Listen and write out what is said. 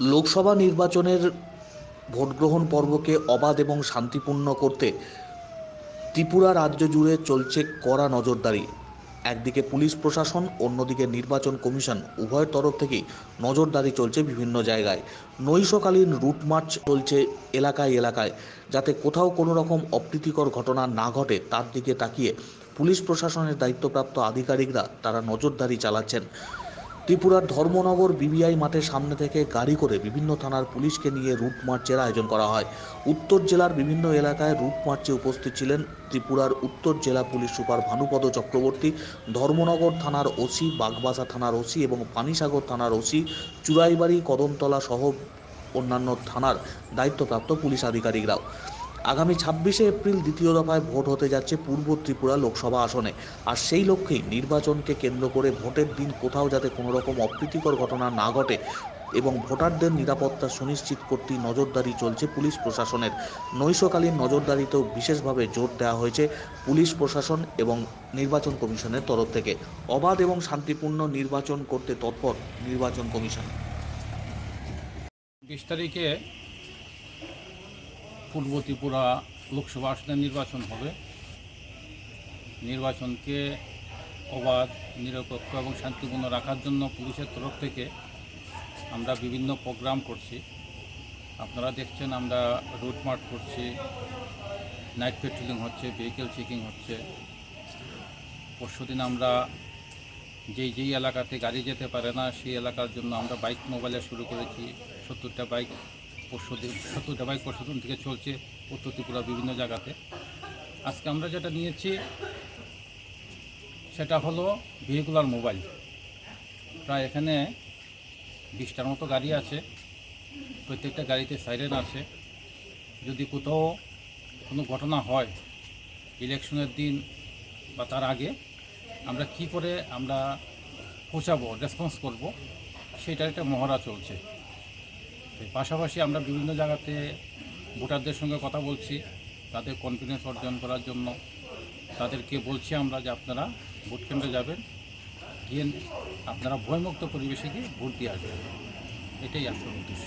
লোকসভা নির্বাচনের ভোটগ্রহণ পর্বকে অবাধ এবং শান্তিপূর্ণ করতে ত্রিপুরা রাজ্য জুড়ে চলছে কড়া নজরদারি। একদিকে পুলিশ প্রশাসন, অন্যদিকে নির্বাচন কমিশন। উভয়ের তরফ থেকেই নজরদারি চলছে বিভিন্ন জায়গায়। নৈশকালীন রুট মার্চ চলছে এলাকায় এলাকায়। যাতে কোথাও কোনো রকম অপ্রীতিকর ঘটনা না ঘটে, তার দিকে তাকিয়ে পুলিশ প্রশাসনের দায়িত্বপ্রাপ্ত আধিকারিকরা তারা নজরদারি চালাচ্ছেন। ত্রিপুরার ধর্মনগর বিবিআই মাঠের সামনে থেকে গাড়ি করে বিভিন্ন থানার পুলিশকে নিয়ে রুট মার্চের আয়োজন করা হয়। উত্তর জেলার বিভিন্ন এলাকায় রুট মার্চে উপস্থিত ছিলেন ত্রিপুরার উত্তর জেলা পুলিশ সুপার ভানুপদ চক্রবর্তী, ধর্মনগর থানার ওসি, বাগবাসা থানার ওসি এবং পানিসাগর থানার ওসি, চুরাইবাড়ি, কদমতলা সহ অন্যান্য থানার দায়িত্বপ্রাপ্ত পুলিশ আধিকারিকরাও। আগামী ছাব্বিশে এপ্রিল দ্বিতীয় দফায় ভোট হতে যাচ্ছে পূর্ব ত্রিপুরা লোকসভা আসনে। আর সেই লক্ষ্যেই নির্বাচনকে কেন্দ্র করে ভোটের দিন কোথাও যাতে কোনো রকম অপ্রীতিকর ঘটনা না ঘটে এবং ভোটারদের নিরাপত্তা সুনিশ্চিত করতেই নজরদারি চলছে পুলিশ প্রশাসনের। নৈশকালীন নজরদারিতেও বিশেষভাবে জোর দেওয়া হয়েছে পুলিশ প্রশাসন এবং নির্বাচন কমিশনের তরফ থেকে। অবাধ এবং শান্তিপূর্ণ নির্বাচন করতে তৎপর নির্বাচন কমিশন। বিশ তারিখে পূর্ব ত্রিপুরা লোকসভা আসনের নির্বাচন হবে। নির্বাচনকে অবাধ, নিরপেক্ষ এবং শান্তিপূর্ণ রাখার জন্য পুলিশের তরফ থেকে আমরা বিভিন্ন প্রোগ্রাম করছি। আপনারা দেখছেন আমরা রুট মার্চ করছি, নাইট পেট্রোলিং হচ্ছে, ভেহিকেল চেকিং হচ্ছে। পরশুদিন আমরা যেই যেই এলাকাতে গাড়ি যেতে পারে না, সেই এলাকার জন্য আমরা বাইক মোবাইলে শুরু করেছি। সত্তরটা বাইক পরশু দিন সত্তরটা বাইক পরশু থেকে চলছে উত্তর ত্রিপুরা বিভিন্ন জায়গাতে। আজকে আমরা যেটা নিয়েছি, সেটা হলো ভেহিকুলার মোবাইল প্রায় এখানে বিশটার মতো গাড়ি আছে, প্রত্যেকটা গাড়িতে সাইরেন আছে। যদি কোথাও কোনো ঘটনা হয় ইলেকশনের দিন বা তার আগে, আমরা কি করে আমরা পৌঁছাবো রেসপন্স করব, সেটার একটা মহড়া চলছে। পাশাপাশি আমরা বিভিন্ন জায়গাতে ভোটারদের সঙ্গে কথা বলছি, তাদের কনফিডেন্স অর্জন করার জন্য। তাদেরকে বলছি আমরা যে আপনারা ভোট কেন্দ্রে যাবেন, গিয়ে আপনারা ভয়মুক্ত পরিবেশে গিয়ে ভোট দিয়ে আসবেন। এটাই আসল উদ্দেশ্য।